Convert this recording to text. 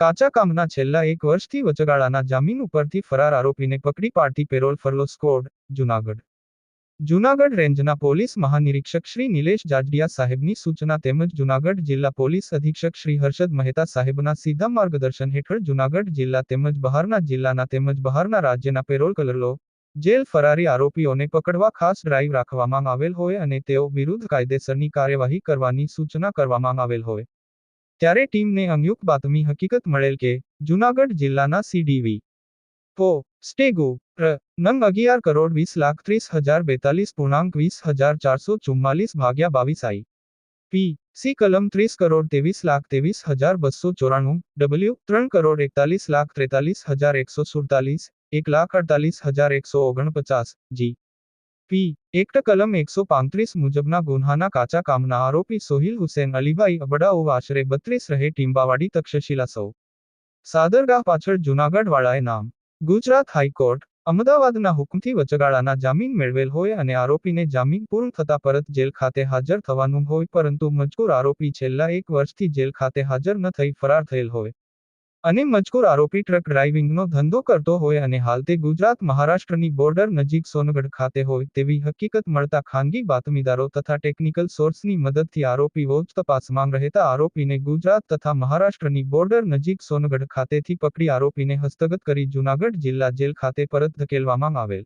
કાચા કામના છેલ્લા એક વર્ષથી વચગાળાના જામીન ઉપરથી ફરાર આરોપીને પકડી પાડતી parole furlough squad, Junagadh. Junagadh રેન્જના પોલીસ મહાનિરીક્ષક શ્રી નિલેશ જાજડિયા સાહેબની સૂચના તેમજ જૂનાગઢ જિલ્લા પોલીસ અધિક્ષક શ્રી હર્ષદ મહેતા સાહેબના સીધા માર્ગદર્શન હેઠળ જૂનાગઢ જિલ્લા તેમજ બહારના જિલ્લાના તેમજ બહારના રાજ્યના પેરોલ કલરલો, જેલ ફરારી આરોપીઓને પકડવા ખાસ ડ્રાઈવ રાખવામાં આવેલ હોય અને તેઓ વિરુદ્ધ કાયદેસરની કાર્યવાહી કરવાની સૂચના કરવામાં આવેલ હોય. ત્યારે ટીમને અંયુક બાતમી હકીકત મળેલ કે જૂનાગઢ જિલ્લાના સીડીવી પો સ્ટેગુ ર નંગ અગિયાર કરોડ વીસ લાખ ત્રીસ હજાર બેતાલીસ પૂર્ણાંક વીસ હજાર ચારસો ચુમ્માલીસ ભાગ્યા બાવીસ આઈ પી સી કલમ ત્રીસ કરોડ ત્રેવીસ લાખ ત્રેવીસ હજાર બસો ચોરાણું ડબલ્યુ ત્રણ કરોડ એકતાલીસ લાખ ત્રેતાલીસ હજાર એકસો સુડતાલીસ એક લાખ અડતાલીસ હજાર એકસો ઓગણપચાસ જી પી. એક્ટ કલમ એકસો પાંત્રીસ મુજબના ગુન્હાના કાચા કામના આરોપી સોહિલ હુસેન અલીભાઈ અબડાઓ આશરે બત્રીસ રહે ટીમ્બાવાડી તક્ષશિલા સૌ. સાદરગાહ પાછળ જૂનાગઢ વાળાએ નામ. ગુજરાત હાઈકોર્ટ, અમદાવાદના હુકમથી વચગાળાના જામીન મેળવેલ હોય અને આરોપીને જામીન પૂર્ણ થતા પરત જેલ ખાતે હાજર થવાનું હોય, પરંતુ મજકૂર આરોપી છેલ્લા એક વર્ષથી જેલ ખાતે હાજર ન થઈ, ફરાર થયેલ હોય. અને મજકૂર આરોપી ટ્રક ડ્રાઇવિંગનો ધંધો કરતો હોય અને હાલ તે ગુજરાત મહારાષ્ટ્રની બોર્ડર નજીક સોનગઢ ખાતે હોય તેવી હકીકત મળતા ખાનગી બાતમીદારો તથા ટેકનિકલ સોર્સની મદદથી આરોપી વોચ તપાસમાં રહેતા આરોપીને ગુજરાત તથા મહારાષ્ટ્રની બોર્ડર નજીક સોનગઢ ખાતેથી પકડી આરોપીને હસ્તગત કરી જૂનાગઢ જિલ્લા જેલ ખાતે પરત ધકેલવામાં આવેલ.